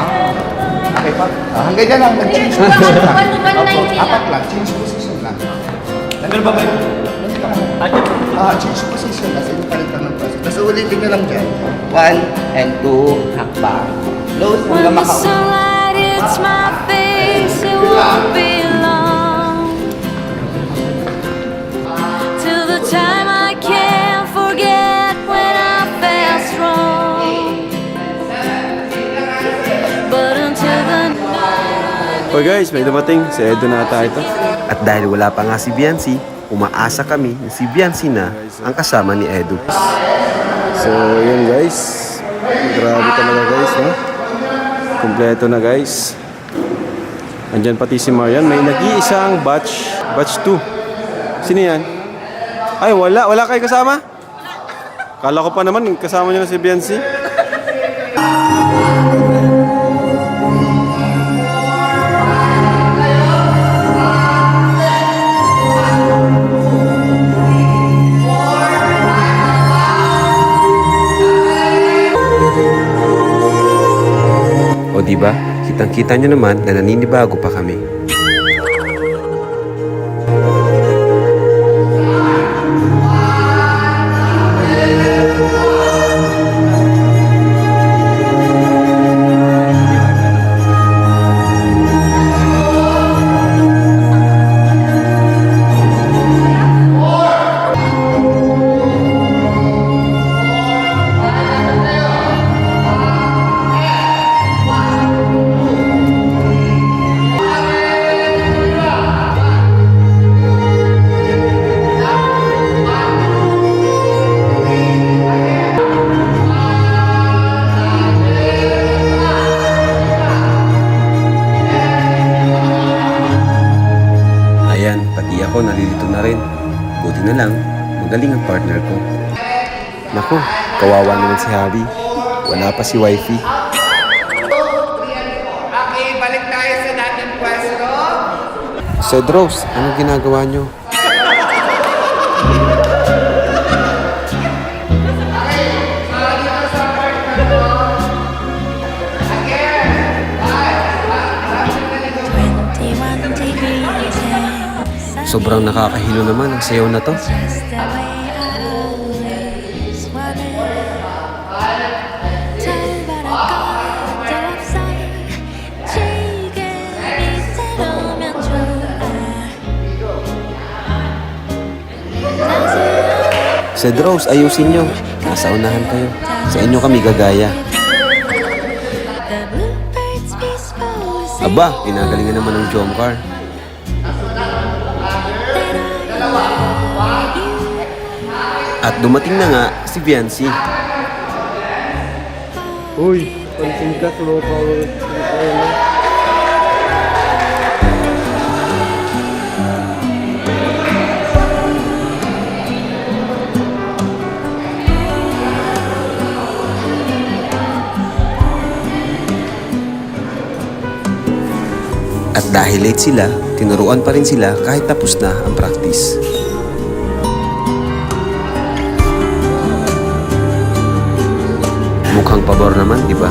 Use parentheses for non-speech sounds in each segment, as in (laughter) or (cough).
Ah, okay pa. Ah, hanggang dyan lang, nag-change position lang. one- one Opo, ninety lang. apat lang, change position lang. Nandun ba kayo? Ah, change position kasi yung palitan ng position. Tapos ulitin nyo lang dyan. One and two, hakbang. Close When hanggang the sunlight hits my face, it won't be Okay guys, may dumating. Si Edo na ata ito. At dahil wala pa nga si Biancy, umaasa kami na si Biancy na ang kasama ni Edo. So, yun guys. Grabe talaga guys, no? Kompleto na guys. Andyan pati si Marian. May nag-iisang batch. Batch 2. Sino yan? Ay, wala. Wala kayo kasama? Kala ko pa naman, kasama niyo na si Biancy. Kitang-kita nyo naman na naninibago pa kami. Magaling ang partner ko. Naku, kawawa naman si Javi. Wala pa si wifey. Okay, balik tayo sa dating pwesto. Cedros, anong ginagawa nyo? Sobrang nakakahilo naman ang sayaw na to. 좋아. Cedros, ayusin nyo. Nasa unahan kayo. Sa inyo kami gagaya. Aba, pinagalingan naman ng Jomcar. At dumating na nga si Biancy. Uy, pansin ka, power. At dahil late sila, tinuruan pa rin sila kahit tapos na ang practice. Mukhang pabor naman, di ba?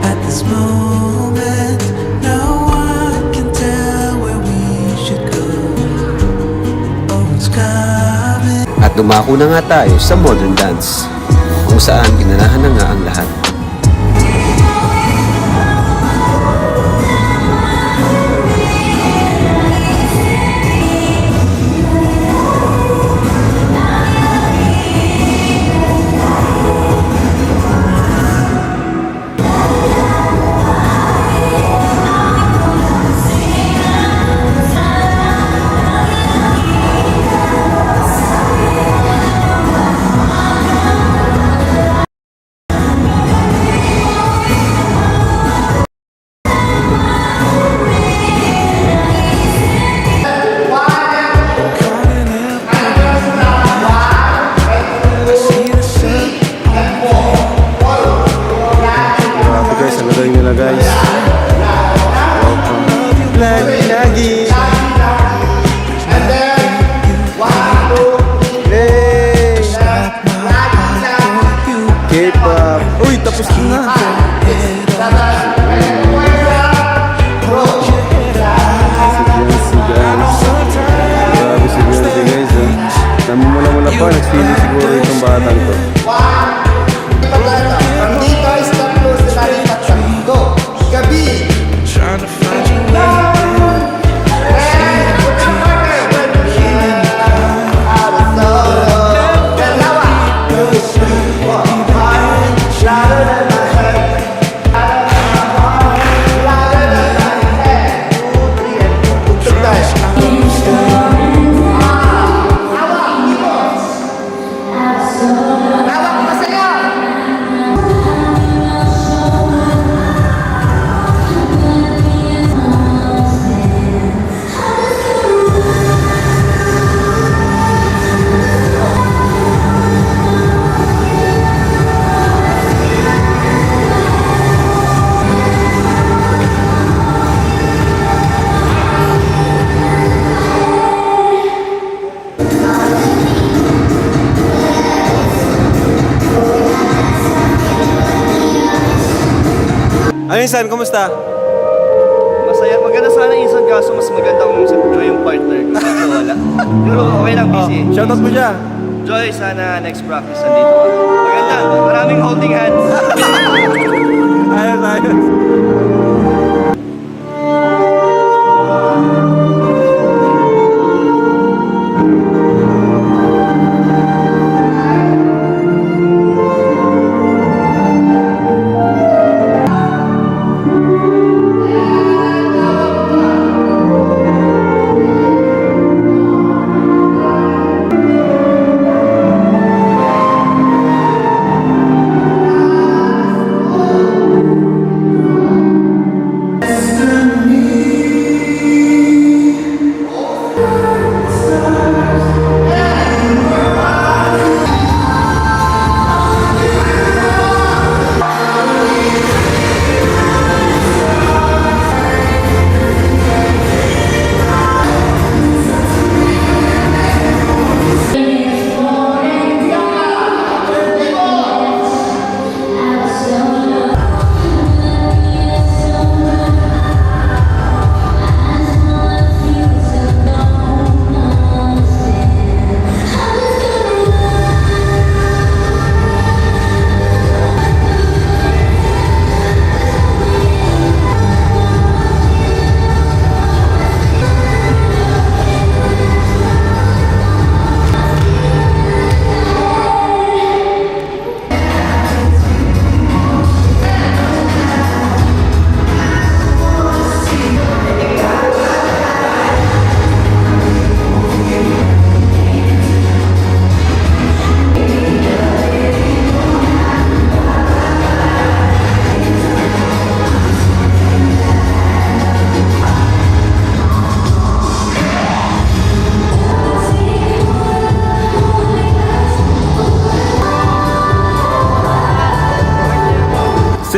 At this moment, no one can tell where we should go. Oh, it's coming. At dumako na nga tayo sa modern dance, kung saan pinanahan na nga ang lahat. K-pop. Uy, tapos na. Ano yun, San? Kumusta? Masaya. Maganda sana insan kaso mas maganda kung sa Joy yung partner ko. Kaso wala. Pero okay lang, busy. Shoutout mo siya. Joy, sana next practice nandito ka. Maganda. Maraming holding hands. (laughs) Ayos, ayos.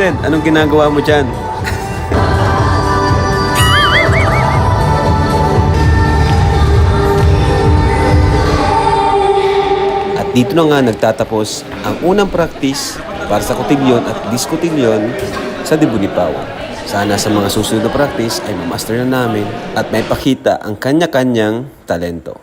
Sen, anong ginagawa mo dyan? At dito na nga nagtatapos ang unang practice para sa kotilyon at diskotilyon sa Dibunipaw. Sana sa mga susunod na practice ay mamaster na namin at may pakita ang kanya-kanyang talento.